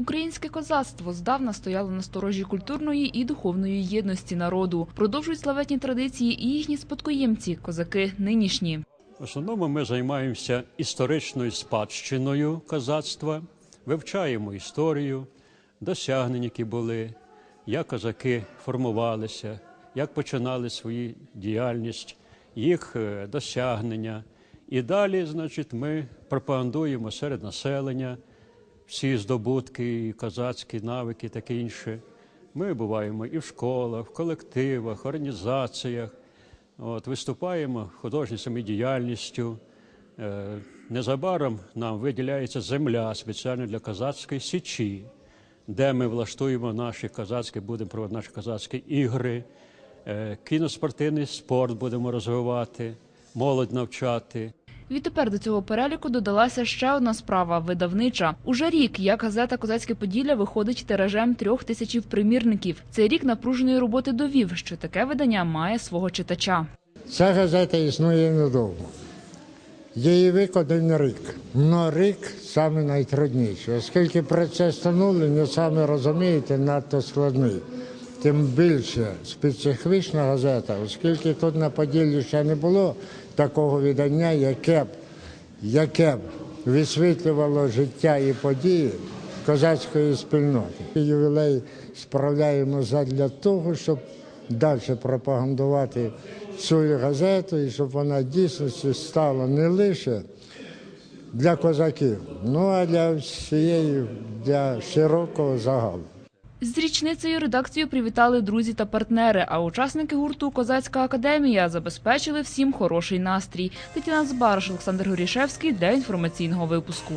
Українське козацтво здавна стояло на сторожі культурної і духовної єдності народу. Продовжують славетні традиції і їхні спадкоємці, козаки нинішні. В основному ми займаємося історичною спадщиною козацтва, вивчаємо історію, досягнення, які були, як козаки формувалися, як починали свою діяльність, їх е, досягнення. І далі, значить, ми пропагандуємо серед населення всі здобутки, і козацькі навики, таке інше. Ми буваємо і в школах, в колективах, організаціях. От, виступаємо художньою самодіяльністю. Е, незабаром нам виділяється земля спеціально для козацької січі, де ми влаштуємо наші козацькі, будемо проводити наші козацькі ігри, е, кіноспортивний спорт будемо розвивати, молодь навчати. Відтепер до цього переліку додалася ще одна справа видавнича. Уже рік як газета Козацьке Поділля виходить тиражем трьох тисячів примірників. Цей рік напруженої роботи довів, що таке видання має свого читача. Ця газета існує недовго. Її вік один рік. Но рік саме найтрудніший, оскільки процес становлення, самі розумієте, надто складний. Тим більше специфічна газета, оскільки тут на Поділлі ще не було такого видання, яке б, яке б висвітлювало життя і події козацької спільноти. Ювілей справляємо задля того, щоб далі пропагандувати цю газету і щоб вона дійсно стала не лише для козаків, ну а для всієї, для широкого загалу. З річницею редакцію привітали друзі та партнери. А учасники гурту Козацька академія забезпечили всім хороший настрій. Тетяна Збараш, Олександр Горішевський для інформаційного випуску.